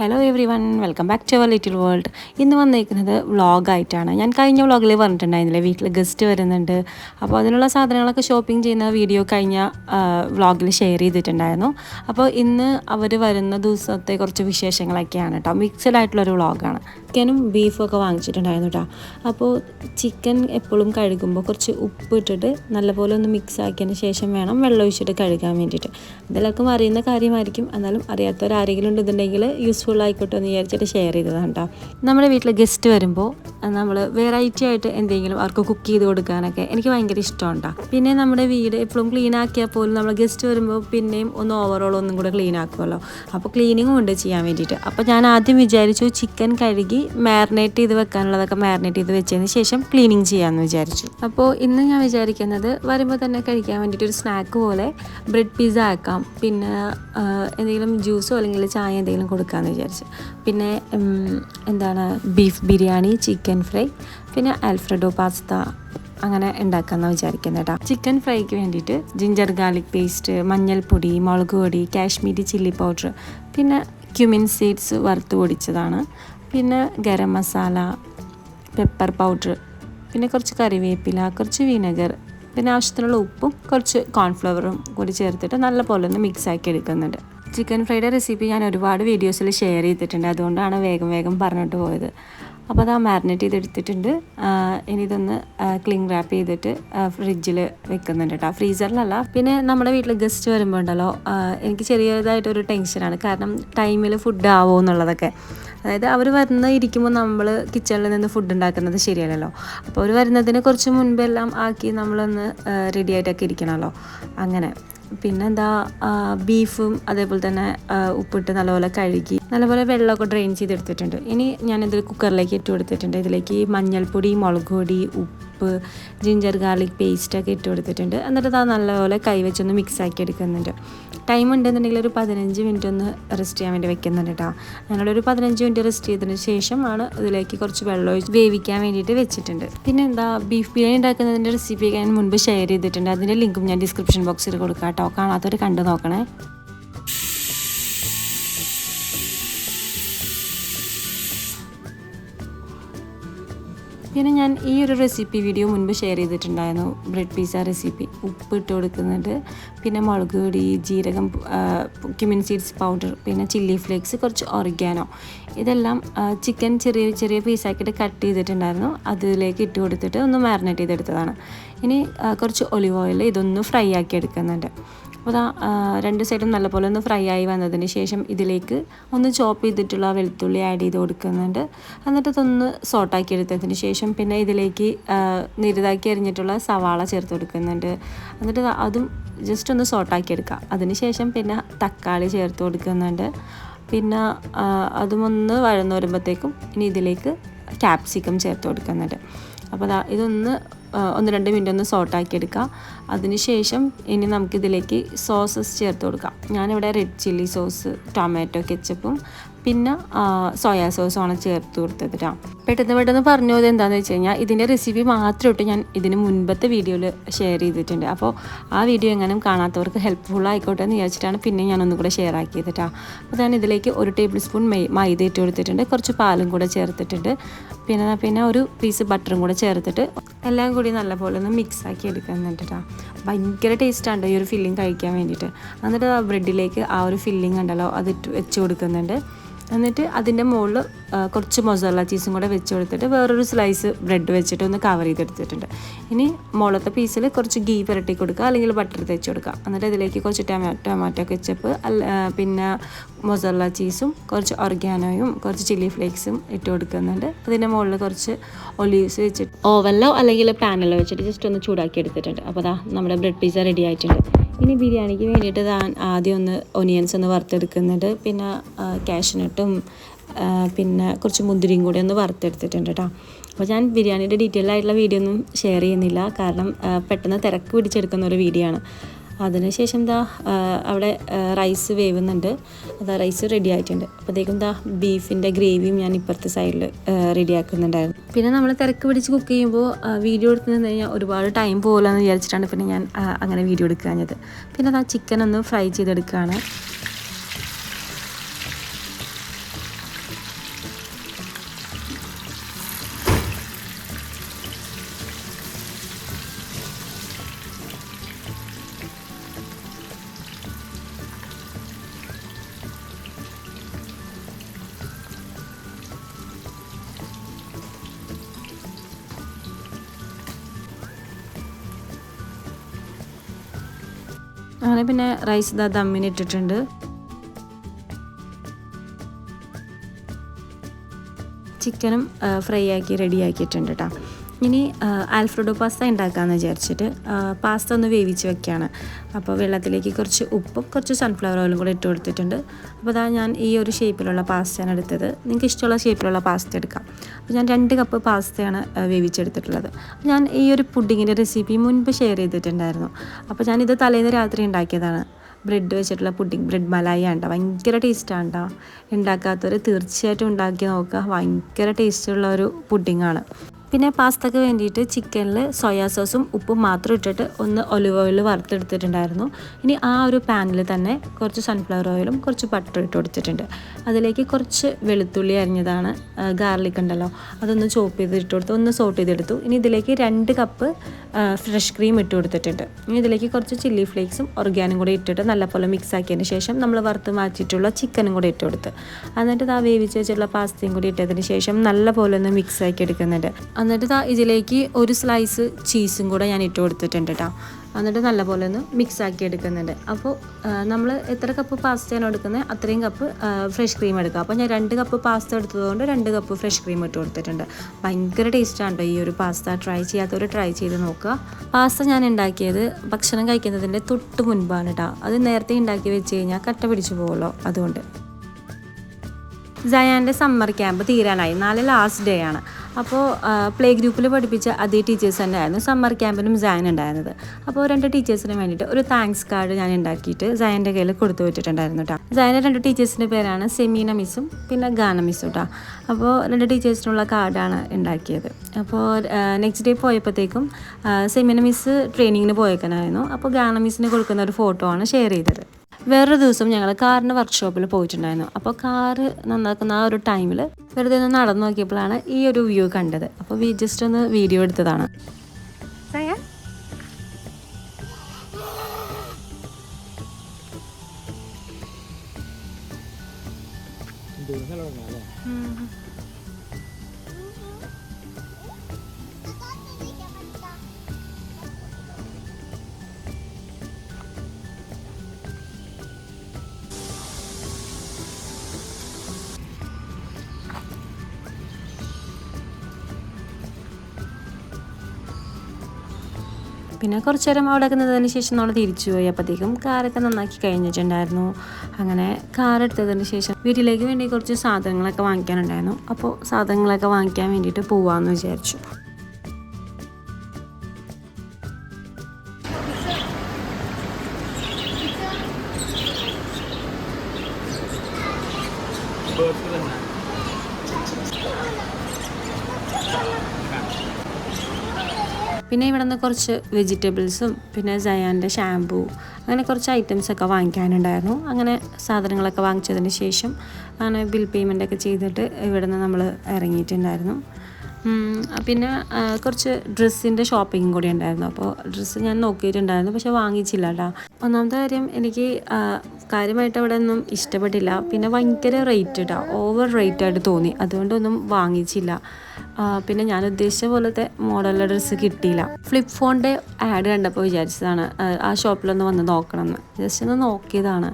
Hello everyone welcome back to our little world ഇന്ന് വന്നിരിക്കുന്നത് വ്ളോഗായിട്ടാണ്. ഞാൻ കഴിഞ്ഞ വ്ളോഗിൽ പറഞ്ഞിട്ടുണ്ടായിരുന്നില്ലേ വീട്ടിൽ ഗസ്റ്റ് വരുന്നുണ്ട്. അപ്പോൾ അതിനുള്ള സാധനങ്ങളൊക്കെ ഷോപ്പിംഗ് ചെയ്യുന്ന വീഡിയോ കഴിഞ്ഞ വ്ളോഗിൽ ഷെയർ ചെയ്തിട്ടുണ്ടായിരുന്നു. അപ്പോൾ ഇന്ന് അവർ വരുന്ന ദിവസത്തെ കുറച്ച് വിശേഷങ്ങളൊക്കെയാണ് കേട്ടോ മിക്സഡ് ആയിട്ടുള്ളൊരു വ്ളോഗാണ്. ചിക്കനും ബീഫും ഒക്കെ വാങ്ങിച്ചിട്ടുണ്ടായിരുന്നു കേട്ടോ അപ്പോൾ ചിക്കൻ എപ്പോഴും കഴുകുമ്പോൾ കുറച്ച് ഉപ്പ് ഇട്ടിട്ട് നല്ലപോലെ ഒന്ന് മിക്സ് ആക്കിയതിന് ശേഷം വേണം വെള്ളം ഒഴിച്ചിട്ട് കഴുകാൻ വേണ്ടിയിട്ട്. ഇതെല്ലാവർക്കും അറിയുന്ന കാര്യമായിരിക്കും. എന്നാലും അറിയാത്തവരാരെങ്കിലും ഉണ്ടെന്നുണ്ടെങ്കിൽ യൂസ്ഫുൾ ആയിക്കോട്ടെ എന്ന് വിചാരിച്ചിട്ട് ഷെയർ ചെയ്തതാണ് കേട്ടോ നമ്മുടെ വീട്ടിൽ ഗസ്റ്റ് വരുമ്പോൾ നമ്മൾ വെറൈറ്റി ആയിട്ട് എന്തെങ്കിലും അവർക്ക് കുക്ക് ചെയ്ത് കൊടുക്കാനൊക്കെ എനിക്ക് ഭയങ്കര ഇഷ്ടമുണ്ടാ പിന്നെ നമ്മുടെ വീട് എപ്പോഴും ക്ലീൻ ആക്കിയാൽ പോലും നമ്മൾ ഗസ്റ്റ് വരുമ്പോൾ പിന്നെയും ഒന്ന് ഓവറോൾ ഒന്നും കൂടെ ക്ലീൻ ആക്കുമല്ലോ അപ്പോൾ ക്ലീനിങ്ങും ഉണ്ട് ചെയ്യാൻ വേണ്ടിയിട്ട്. അപ്പോൾ ഞാൻ ആദ്യം വിചാരിച്ചു ചിക്കൻ കഴുകി മാരിനേറ്റ് ചെയ്ത് വെക്കാനുള്ളതൊക്കെ മാരിനേറ്റ് ചെയ്ത് വെച്ചതിന് ശേഷം ക്ലീനിങ് ചെയ്യാമെന്ന് വിചാരിച്ചു. അപ്പോൾ ഇന്ന് ഞാൻ വിചാരിക്കുന്നത് വരുമ്പോൾ തന്നെ കഴിക്കാൻ വേണ്ടിയിട്ട് ഒരു സ്നാക്ക് പോലെ ബ്രെഡ് പിസ്സ ആക്കാം. പിന്നെ എന്തെങ്കിലും ജ്യൂസോ അല്ലെങ്കിൽ ചായ എന്തെങ്കിലും കൊടുക്കാമെന്ന് പിന്നെ എന്താണ് ബീഫ് ബിരിയാണി ചിക്കൻ ഫ്രൈ പിന്നെ അൽഫ്രഡോ പാസ്ത അങ്ങനെ ഉണ്ടാക്കാമെന്ന് വിചാരിക്കുന്നത് കേട്ടോ ചിക്കൻ ഫ്രൈക്ക് വേണ്ടിയിട്ട് ജിഞ്ചർ ഗാർലിക് പേസ്റ്റ് മഞ്ഞൾപ്പൊടി മുളക് പൊടി കാശ്മീരി ചില്ലി പൗഡർ പിന്നെ ക്യുമിൻ സീഡ്സ് വറുത്ത് പൊടിച്ചതാണ്. പിന്നെ ഗരം മസാല പെപ്പർ പൗഡർ പിന്നെ കുറച്ച് കറിവേപ്പില കുറച്ച് വിനെഗർ പിന്നെ ആവശ്യത്തിനുള്ള ഉപ്പും കുറച്ച് കോൺഫ്ലവറും കൂടി ചേർത്തിട്ട് നല്ല പോലെ ഒന്ന് മിക്സ് ആക്കി എടുക്കുന്നുണ്ട്. ചിക്കൻ ഫ്രൈഡ് റെസിപ്പി ഞാൻ ഒരുപാട് വീഡിയോസിൽ ഷെയർ ചെയ്തിട്ടുണ്ട്. അതുകൊണ്ടാണ് വേഗം വേഗം പറഞ്ഞിട്ട് പോയത്. അപ്പോൾ അത് ആ മാരിനേറ്റ് ചെയ്തെടുത്തിട്ടുണ്ട്. ഇനി ഇതൊന്ന് ക്ലിങ് റാപ്പ് ചെയ്തിട്ട് ഫ്രിഡ്ജിൽ വെക്കുന്നുണ്ട് കേട്ടോ. ഫ്രീസറിലല്ല. പിന്നെ നമ്മുടെ വീട്ടിൽ ഗസ്റ്റ് വരുമ്പോൾ ഉണ്ടല്ലോ എനിക്ക് ചെറിയതായിട്ടൊരു ടെൻഷനാണ്. കാരണം ടൈമിൽ ഫുഡ് ആവുമോ എന്നുള്ളതൊക്കെ. അതായത് അവർ വരുന്ന ഇരിക്കുമ്പോൾ നമ്മൾ കിച്ചണിൽ നിന്ന് ഫുഡ് ഉണ്ടാക്കുന്നത് ശരിയല്ലല്ലോ. അപ്പോൾ അവർ വരുന്നതിന് കുറച്ച് മുൻപെല്ലാം ആക്കി നമ്മളൊന്ന് റെഡി ആയിട്ടൊക്കെ ഇരിക്കണമല്ലോ. അങ്ങനെ. പിന്നെന്താ ബീഫും അതേപോലെ തന്നെ ഉപ്പിട്ട് നല്ലപോലെ കഴുകി നല്ലപോലെ വെള്ളമൊക്കെ ഡ്രെയിൻ ചെയ്തെടുത്തിട്ടുണ്ട്. ഇനി ഞാനിത് കുക്കറിലേക്ക് ഇട്ട് കൊടുത്തിട്ടുണ്ട് ഇതിലേക്ക് മഞ്ഞൾപ്പൊടി മുളക് പൊടി ഉപ്പ് ജിഞ്ചർ ഗാർലിക് പേസ്റ്റൊക്കെ ഇട്ട് കൊടുത്തിട്ടുണ്ട്. എന്നിട്ട് അത് നല്ലപോലെ കൈവച്ചൊന്ന് മിക്സ് ആക്കി എടുക്കുന്നുണ്ട്. ടൈം ഉണ്ടെന്നുണ്ടെങ്കിൽ ഒരു പതിനഞ്ച് മിനിറ്റ് ഒന്ന് റെസ്റ്റ് ചെയ്യാൻ വേണ്ടി വെക്കുന്നുണ്ട് കേട്ടോ ഞങ്ങളൊരു പതിനഞ്ച് മിനിറ്റ് റെസ്റ്റ് ചെയ്തതിന് ശേഷമാണ് ഇതിലേക്ക് കുറച്ച് വെള്ളം ഒഴിച്ച് വേവിക്കാൻ വേണ്ടിയിട്ട് വെച്ചിട്ടുണ്ട്. പിന്നെ എന്താ ബീഫ് ബിരിയാണി ഉണ്ടാക്കുന്നതിന്റെ റെസിപ്പി ഞാൻ മുൻപ് ഷെയർ ചെയ്തിട്ടുണ്ട്. അതിന്റെ ലിങ്കും ഞാൻ ഡിസ്ക്രിപ്ഷൻ ബോക്സിൽ കൊടുക്കാം കേട്ടോ കാണാത്തവർ കണ്ടു നോക്കണേ. പിന്നെ ഞാൻ ഈ ഒരു റെസിപ്പി വീഡിയോ മുൻപ് ഷെയർ ചെയ്തിട്ടുണ്ടായിരുന്നു. ബ്രെഡ് പിസ്സ റെസിപ്പി ഉപ്പ് ഇട്ട് കൊടുക്കുന്നുണ്ട്. പിന്നെ മുളക് പൊടി ജീരകം ക്യുമിൻ സീഡ്സ് പൗഡർ പിന്നെ ചില്ലി ഫ്ലേക്സ് കുറച്ച് ഒറിഗാനോ ഇതെല്ലാം ചിക്കൻ ചെറിയ ചെറിയ പീസാക്കിയിട്ട് കട്ട് ചെയ്തിട്ടുണ്ടായിരുന്നു. അതിലേക്ക് ഇട്ട് കൊടുത്തിട്ട് ഒന്ന് മാരിനേറ്റ് ചെയ്തെടുത്തതാണ്. ഇനി കുറച്ച് ഒലിവ് ഓയിൽ ഇതൊന്ന് ഫ്രൈ ആക്കി എടുക്കുന്നുണ്ട്. അപ്പോൾ ഇതാ രണ്ട് സൈഡും നല്ലപോലെ ഒന്ന് ഫ്രൈ ആയി വന്നതിന് ശേഷം ഇതിലേക്ക് ഒന്ന് ചോപ്പ് ചെയ്തിട്ടുള്ള വെളുത്തുള്ളി ആഡ് ചെയ്ത് കൊടുക്കുന്നുണ്ട്. എന്നിട്ട് ഇതൊന്ന് സോട്ടാക്കി എടുത്തതിന് ശേഷം പിന്നെ ഇതിലേക്ക് നിരുതാക്കി അരിഞ്ഞിട്ടുള്ള സവാള ചേർത്ത് കൊടുക്കുന്നുണ്ട്. എന്നിട്ട് അതും ജസ്റ്റ് ഒന്ന് സോട്ടാക്കി എടുക്കുക അതിന് ശേഷം പിന്നെ തക്കാളി ചേർത്ത് കൊടുക്കുന്നുണ്ട്. പിന്നെ അതുമൊന്ന് വഴന്നു വരുമ്പോഴത്തേക്കും ഇനി ഇതിലേക്ക് ക്യാപ്സിക്കം ചേർത്ത് കൊടുക്കുന്നുണ്ട്. അപ്പോൾ ഇതൊന്ന് ഒന്ന് രണ്ട് മിനിറ്റ് ഒന്ന് സോട്ടാക്കി എടുക്കുക അതിനുശേഷം ഇനി നമുക്കിതിലേക്ക് സോസസ് ചേർത്ത് കൊടുക്കാം. ഞാനിവിടെ റെഡ് ചില്ലി സോസ് ടൊമാറ്റോ കെച്ചപ്പും പിന്നെ സോയാ സോസ് ആണ് ചേർത്ത് കൊടുത്തത് പെട്ടെന്ന് പെട്ടെന്ന് പറഞ്ഞു എന്താണെന്ന് വെച്ച് കഴിഞ്ഞാൽ ഇതിന്റെ റെസിപ്പി മാത്രം ഇട്ട് ഞാൻ ഇതിന് മുൻപത്തെ വീഡിയോയിൽ ഷെയർ ചെയ്തിട്ടുണ്ട്. അപ്പോൾ ആ വീഡിയോ എങ്ങനെയും കാണാത്തവർക്ക് ഹെൽപ്ഫുൾ ആയിക്കോട്ടെ എന്ന് വിചാരിച്ചിട്ടാണ് പിന്നെ ഞാൻ ഒന്നും കൂടെ ഷെയർ ആക്കിയത് കേട്ടോ അപ്പോൾ ഞാൻ ഇതിലേക്ക് ഒരു ടേബിൾ സ്പൂൺ മൈദ ഇട്ട് കൊടുത്തിട്ടുണ്ട്. കുറച്ച് പാലും കൂടെ ചേർത്തിട്ടുണ്ട്. പിന്നെ പിന്നെ ഒരു പീസ് ബട്ടറും കൂടെ ചേർത്തിട്ട് എല്ലാം കൂടി നല്ലപോലെ ഒന്ന് മിക്സ് ആക്കി എടുക്കുന്നുണ്ട് കേട്ടോ ഭയങ്കര ടേസ്റ്റാണ് ഈ ഒരു ഫില്ലിങ് കഴിക്കാൻ വേണ്ടിയിട്ട്. എന്നിട്ട് ആ ബ്രെഡിലേക്ക് ആ ഒരു ഫില്ലിങ് ഉണ്ടല്ലോ അത് വെച്ച് കൊടുക്കുന്നുണ്ട്. എന്നിട്ട് അതിന്റെ മുകളിൽ കുറച്ച് മൊസറല ചീസും കൂടെ വെച്ച് കൊടുത്തിട്ട് വേറൊരു സ്ലൈസ് ബ്രെഡ് വെച്ചിട്ട് ഒന്ന് കവർ ചെയ്തെടുത്തിട്ടുണ്ട് ഇനി മുളത്തെ പീസിൽ കുറച്ച് ഗീ പുരട്ടി കൊടുക്കുക അല്ലെങ്കിൽ ബട്ടർ തേച്ച് കൊടുക്കുക. എന്നിട്ട് ഇതിലേക്ക് കുറച്ച് ടൊമാറ്റോ ടൊമാറ്റോ കെച്ചപ്പ് പിന്നെ മൊസറല ചീസും കുറച്ച് ഒർഗാനോയും കുറച്ച് ചില്ലി ഫ്ലേക്സും ഇട്ട് കൊടുക്കുന്നുണ്ട്. അതിന്റെ മുകളിൽ കുറച്ച് ഒലീവ്സ് വെച്ചിട്ട് ഓവനിലോ അല്ലെങ്കിൽ പാനിലോ വെച്ചിട്ട് ജസ്റ്റ് ഒന്ന് ചൂടാക്കി എടുത്തിട്ടുണ്ട്. അപ്പോൾ അതാ നമ്മുടെ ബ്രെഡ് പിസ്സ റെഡി ആയിട്ടുണ്ട്. ഇനി ബിരിയാണിക്ക് വേണ്ടിയിട്ട് ആദ്യം ഒന്ന് ഒനിയൻസ് ഒന്ന് വറുത്തെടുക്കുന്നുണ്ട്. പിന്നെ കാഷ്നട്ടും പിന്നെ കുറച്ച് മുന്തിരിയും കൂടി ഒന്ന് വറുത്തെടുത്തിട്ടുണ്ട് കേട്ടോ അപ്പോൾ ഞാൻ ബിരിയാണിയുടെ ഡീറ്റെയിൽ ആയിട്ടുള്ള വീഡിയോ ഒന്നും ഷെയർ ചെയ്യുന്നില്ല. കാരണം പെട്ടെന്ന് തിരക്ക് പിടിച്ചെടുക്കുന്ന ഒരു വീഡിയോ ആണ്. അതിനുശേഷം ദാ അവിടെ റൈസ് വേവുന്നുണ്ട്. അതാ റൈസ് റെഡി ആയിട്ടുണ്ട്. അപ്പോഴത്തേക്കും ദാ ബീഫിന്റെ ഗ്രേവിയും ഞാൻ ഇപ്പുറത്തെ സൈഡിൽ റെഡി ആക്കുന്നുണ്ടായിരുന്നു. പിന്നെ നമ്മൾ തിരക്ക് പിടിച്ച് കുക്ക് ചെയ്യുമ്പോൾ വീഡിയോ എടുത്തു നിന്ന് കഴിഞ്ഞാൽ ഒരുപാട് ടൈം പോകില്ലെന്ന് വിചാരിച്ചിട്ടാണ് പിന്നെ ഞാൻ അങ്ങനെ വീഡിയോ എടുക്കാഞ്ഞത്. പിന്നെ അതാ ചിക്കൻ ഒന്ന് ഫ്രൈ ചെയ്തെടുക്കുകയാണ് അങ്ങനെ പിന്നെ റൈസ് ഇതാ ദമ്മിന് ഇട്ടിട്ടുണ്ട്. ചിക്കനും ഫ്രൈ ആക്കി റെഡിയാക്കിയിട്ടുണ്ട് കേട്ടോ ഇനി ആൽഫ്രഡോ പാസ്ത ഉണ്ടാക്കാമെന്ന് വിചാരിച്ചിട്ട് പാസ്ത ഒന്ന് വേവിച്ച് വെക്കുകയാണ് അപ്പോൾ വെള്ളത്തിലേക്ക് കുറച്ച് ഉപ്പും കുറച്ച് സൺഫ്ലവർ ഓയിലും കൂടെ ഇട്ട് കൊടുത്തിട്ടുണ്ട്. അപ്പോൾ അതാ ഞാൻ ഈ ഒരു ഷേപ്പിലുള്ള പാസ്തയാണ് എടുത്തത്. നിങ്ങൾക്ക് ഇഷ്ടമുള്ള ഷേപ്പിലുള്ള പാസ്ത എടുക്കാം. അപ്പോൾ ഞാൻ രണ്ട് കപ്പ് പാസ്തയാണ് വേവിച്ചെടുത്തിട്ടുള്ളത്. ഞാൻ ഈ ഒരു പുഡിങ്ങിന്റെ റെസിപ്പി മുൻപ് ഷെയർ ചെയ്തിട്ടുണ്ടായിരുന്നു. അപ്പോൾ ഞാനിത് തലേന്ന് രാത്രി ഉണ്ടാക്കിയതാണ്. ബ്രെഡ് വെച്ചിട്ടുള്ള പുഡിങ് ബ്രെഡ് മലായി ആണ് ട്ടോ. ഭയങ്കര ടേസ്റ്റാണ് കേട്ടോ ഉണ്ടാക്കാത്തവർ തീർച്ചയായിട്ടും ഉണ്ടാക്കി നോക്കുക. ഭയങ്കര ടേസ്റ്റുള്ള ഒരു പുഡിങ്ങാണ്. പിന്നെ പാസ്തക്ക് വേണ്ടിയിട്ട് ചിക്കനിൽ സോയാ സോസും ഉപ്പും മാത്രം ഇട്ടിട്ട് ഒന്ന് ഒലിവ് ഓയിൽ വറുത്തെടുത്തിട്ടുണ്ടായിരുന്നു. ഇനി ആ ഒരു പാനിൽ തന്നെ കുറച്ച് സൺഫ്ലവർ ഓയിലും കുറച്ച് ബട്ടറും ഇട്ട് കൊടുത്തിട്ടുണ്ട്. അതിലേക്ക് കുറച്ച് വെളുത്തുള്ളി അരിഞ്ഞതാണ് ഗാർലിക് ഉണ്ടല്ലോ അതൊന്ന് ചോപ്പ് ചെയ്ത് ഇട്ട് കൊടുത്ത് ഒന്ന് സോട്ട് ചെയ്തെടുത്തു. ഇനി ഇതിലേക്ക് രണ്ട് കപ്പ് ഫ്രഷ് ക്രീം ഇട്ട് കൊടുത്തിട്ടുണ്ട്. ഇനി ഇതിലേക്ക് കുറച്ച് ചില്ലി ഫ്ലേക്സും ഒർഗാനും കൂടി ഇട്ടിട്ട് നല്ലപോലെ മിക്സ് ആക്കിയതിന് ശേഷം നമ്മൾ വറുത്ത് മാറ്റിയിട്ടുള്ള ചിക്കനും കൂടി ഇട്ട് കൊടുത്ത്. എന്നിട്ട് ആ വേവിച്ച് വെച്ചിട്ടുള്ള പാസ്തയും കൂടി ഇട്ടതിന് ശേഷം നല്ലപോലെ ഒന്ന് മിക്സ് ആക്കി എടുക്കുന്നുണ്ട്. എന്നിട്ട് ഇതാ ഇതിലേക്ക് ഒരു സ്ലൈസ് ചീസും കൂടെ ഞാൻ ഇട്ട് കൊടുത്തിട്ടുണ്ട് കേട്ടോ എന്നിട്ട് നല്ലപോലെ ഒന്ന് മിക്സ് ആക്കി എടുക്കുന്നുണ്ട്. അപ്പോൾ നമ്മൾ എത്ര കപ്പ് പാസ്തയാണ് എടുക്കുന്നത് അത്രയും കപ്പ് ഫ്രഷ് ക്രീം എടുക്കുക അപ്പോൾ ഞാൻ രണ്ട് കപ്പ് പാസ്ത എടുത്തതുകൊണ്ട് രണ്ട് കപ്പ് ഫ്രഷ് ക്രീം ഇട്ട് കൊടുത്തിട്ടുണ്ട്. ഭയങ്കര ടേസ്റ്റാണ് ഈ ഒരു പാസ്ത ട്രൈ ചെയ്യാത്തവർ ട്രൈ ചെയ്ത് നോക്കുക. പാസ്ത ഞാൻ ഉണ്ടാക്കിയത് ഭക്ഷണം കഴിക്കുന്നതിന്റെ തൊട്ട് മുൻപാണ് കേട്ടോ അത് നേരത്തെ ഉണ്ടാക്കി വെച്ച് കഴിഞ്ഞാൽ കട്ട പിടിച്ചു പോകുമല്ലോ അതുകൊണ്ട്. ജയാന്റെ സമ്മർ ക്യാമ്പ് തീരാനായി. നാളെ ലാസ്റ്റ് ഡേ ആണ്. അപ്പോൾ പ്ലേ ഗ്രൂപ്പിൽ പഠിപ്പിച്ച അതേ ടീച്ചേഴ്സ് തന്നെയായിരുന്നു സമ്മർ ക്യാമ്പിനും സാൻ ഉണ്ടായിരുന്നത്. അപ്പോൾ രണ്ട് ടീച്ചേഴ്സിന് വേണ്ടിയിട്ട് ഒരു താങ്ക്സ് കാർഡ് ഞാൻ ഉണ്ടാക്കിയിട്ട് സയന്റെ കയ്യിൽ കൊടുത്തു വിട്ടിട്ടുണ്ടായിരുന്നു കേട്ടോ സയന്റെ രണ്ട് ടീച്ചേഴ്സിന്റെ പേരാണ് സെമീന മിസ്സും പിന്നെ ഗാന മിസ്സും കേട്ടോ അപ്പോൾ രണ്ട് ടീച്ചേഴ്സിനുള്ള കാർഡാണ് ഉണ്ടാക്കിയത്. അപ്പോൾ നെക്സ്റ്റ് ഡേ പോയപ്പോഴത്തേക്കും സെമീന മിസ് ട്രെയിനിങ്ങിന് പോയേക്കാനായിരുന്നു അപ്പോൾ ഗാന മിസ്സിന് കൊടുക്കുന്ന ഒരു ഫോട്ടോ ആണ് ഷെയർ ചെയ്തത്. വേറൊരു ദിവസം ഞങ്ങൾ കാറിന്റെ വർക്ക്ഷോപ്പിൽ പോയിട്ടുണ്ടായിരുന്നു. അപ്പോൾ കാറ് നന്നാക്കുന്ന ആ ഒരു ടൈമിൽ വെറുതെ ഒന്ന് നടന്നു നോക്കിയപ്പോഴാണ് ഈ ഒരു വ്യൂ കണ്ടത്. അപ്പോൾ വി ജസ്റ്റ് ഒന്ന് വീഡിയോ എടുത്തതാണ്. പിന്നെ കുറച്ച് നേരം അവിടെ നിന്നതിന് ശേഷം നമ്മൾ തിരിച്ചു പോയി. അപ്പോഴത്തേക്കും കാറൊക്കെ നന്നാക്കി കഴിഞ്ഞിട്ടുണ്ടായിരുന്നു. അങ്ങനെ കാർ എടുത്തതിന് ശേഷം വീട്ടിലേക്ക് വേണ്ടി കുറച്ച് സാധനങ്ങളൊക്കെ വാങ്ങിക്കാനുണ്ടായിരുന്നു. അപ്പോൾ സാധനങ്ങളൊക്കെ വാങ്ങിക്കാൻ വേണ്ടിയിട്ട് പോവാമെന്ന് വിചാരിച്ചു. പിന്നെ ഇവിടെ നിന്ന് കുറച്ച് വെജിറ്റബിൾസും പിന്നെ ജയാന്റെ ഷാമ്പൂ അങ്ങനെ കുറച്ച് ഐറ്റംസ് ഒക്കെ വാങ്ങിക്കാനുണ്ടായിരുന്നു. അങ്ങനെ സാധനങ്ങളൊക്കെ വാങ്ങിച്ചതിന് ശേഷം അങ്ങനെ ബിൽ പേയ്മെന്റ് ഒക്കെ ചെയ്തിട്ട് ഇവിടെ നിന്ന് നമ്മൾ ഇറങ്ങിയിട്ടുണ്ടായിരുന്നു പിന്നെ കുറച്ച് ഡ്രസ്സിന്റെ ഷോപ്പിംഗ് കൂടി ഉണ്ടായിരുന്നു. അപ്പോൾ ഡ്രസ്സ് ഞാൻ നോക്കിയിട്ടുണ്ടായിരുന്നു പക്ഷെ വാങ്ങിച്ചില്ല കേട്ടോ. ഒന്നാമത്തെ കാര്യം എനിക്ക് കാര്യമായിട്ട് അവിടെ ഒന്നും ഇഷ്ടപ്പെട്ടില്ല. പിന്നെ ഭയങ്കര റേറ്റ് കേട്ടോ ഓവർ റേറ്റ് ആയിട്ട് തോന്നി. അതുകൊണ്ടൊന്നും വാങ്ങിച്ചില്ല. പിന്നെ ഞാൻ ഉദ്ദേശിച്ച പോലത്തെ മോഡലുള്ള ഡ്രസ്സ് കിട്ടിയില്ല. ഫ്ലിപ്പ് ഫോണിന്റെ ആഡ് കണ്ടപ്പോൾ വിചാരിച്ചതാണ് ആ, ഷോപ്പിലൊന്ന് വന്ന് നോക്കണം എന്ന് ജസ്റ്റ് ഒന്ന് നോക്കിയതാണ്.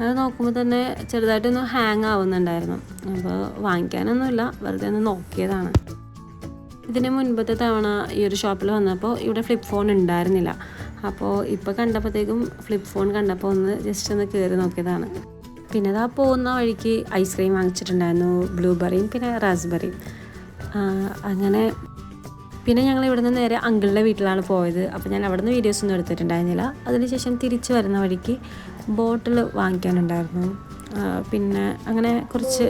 അത് നോക്കുമ്പോൾ തന്നെ ചെറുതായിട്ടൊന്ന് ഹാങ് ആവുന്നുണ്ടായിരുന്നു. അപ്പോൾ വാങ്ങിക്കാനൊന്നുമില്ല വെറുതെ ഒന്ന് നോക്കിയതാണ്. ഇതിന് മുൻപത്തെ തവണ ഈ ഒരു ഷോപ്പിൽ വന്നപ്പോൾ ഇവിടെ ഫ്ലിപ്പ് ഫോൺ ഉണ്ടായിരുന്നില്ല. അപ്പോൾ ഇപ്പോൾ കണ്ടപ്പോഴത്തേക്കും ഫ്ലിപ്പ് ഫോൺ കണ്ടപ്പോൾ ഒന്ന് ജസ്റ്റ് ഒന്ന് കയറി നോക്കിയതാണ്. പിന്നെ അതാ പോകുന്ന വഴിക്ക് ഐസ്ക്രീം വാങ്ങിച്ചിട്ടുണ്ടായിരുന്നു ബ്ലൂബെറിയും പിന്നെ റാസ്ബെറിയും അങ്ങനെ പിന്നെ ഞങ്ങൾ ഇവിടുന്ന് നേരെ അങ്കിളിന്റെ വീട്ടിലാണ് പോയത്. അപ്പോൾ ഞാൻ അവിടെ നിന്ന് വീഡിയോസ് ഒന്നും എടുത്തിട്ടുണ്ടായിരുന്നില്ല. അതിനുശേഷം തിരിച്ച് വരുന്ന വഴിക്ക് ബോട്ടിൽ വാങ്ങിക്കാനുണ്ടായിരുന്നു. പിന്നെ അങ്ങനെ കുറച്ച്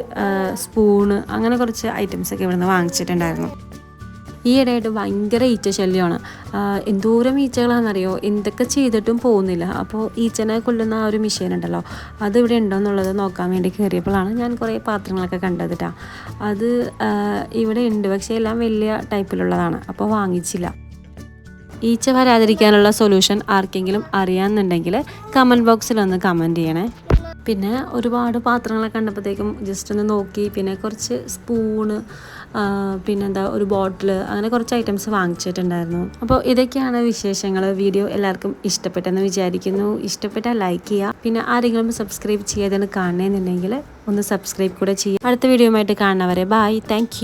സ്പൂണ് അങ്ങനെ കുറച്ച് ഐറ്റംസൊക്കെ ഇവിടുന്ന് വാങ്ങിച്ചിട്ടുണ്ടായിരുന്നു. ഈ ഇടയായിട്ട് ഭയങ്കര ഈച്ച ശല്യമാണ് എന്തോരം ഈച്ചകളാണെന്നറിയോ? എന്തൊക്കെ ചെയ്തിട്ടും പോകുന്നില്ല. അപ്പോൾ ഈച്ചനെ കൊല്ലുന്ന ആ ഒരു മെഷീൻ ഉണ്ടല്ലോ. അത് ഇവിടെ ഉണ്ടോ എന്നുള്ളത് നോക്കാൻ വേണ്ടി കയറിയപ്പോഴാണ് ഞാൻ കുറേ പാത്രങ്ങളൊക്കെ കണ്ടത് ട്ടാ. അത് ഇവിടെ ഉണ്ട്. പക്ഷേ എല്ലാം വലിയ ടൈപ്പിലുള്ളതാണ്. അപ്പോൾ വാങ്ങിച്ചില്ല. ഈച്ച വരാതിരിക്കാനുള്ള സൊല്യൂഷൻ ആർക്കെങ്കിലും അറിയാമെന്നുണ്ടെങ്കിൽ കമന്റ് ബോക്സിൽ ഒന്ന് കമന്റ് ചെയ്യണേ. പിന്നെ ഒരുപാട് പാത്രങ്ങളൊക്കെ കണ്ടപ്പോഴത്തേക്കും ജസ്റ്റ് ഒന്ന് നോക്കി. പിന്നെ കുറച്ച് സ്പൂണ് പിന്നെന്താ ഒരു ബോട്ടിൽ അങ്ങനെ കുറച്ച് ഐറ്റംസ് വാങ്ങിച്ചിട്ടുണ്ടായിരുന്നു. അപ്പോൾ ഇതൊക്കെയാണ് വിശേഷങ്ങൾ. വീഡിയോ എല്ലാവർക്കും ഇഷ്ടപ്പെട്ടെന്ന് വിചാരിക്കുന്നു. ഇഷ്ടപ്പെട്ടാൽ ലൈക്ക് ചെയ്യുക. പിന്നെ ആരെങ്കിലും സബ്സ്ക്രൈബ് ചെയ്യാതെ കാണണമെന്നുണ്ടെങ്കിൽ ഒന്ന് സബ്സ്ക്രൈബ് കൂടെ ചെയ്യുക. അടുത്ത വീഡിയോ ആയിട്ട് കാണുന്നവരെ ബൈ താങ്ക്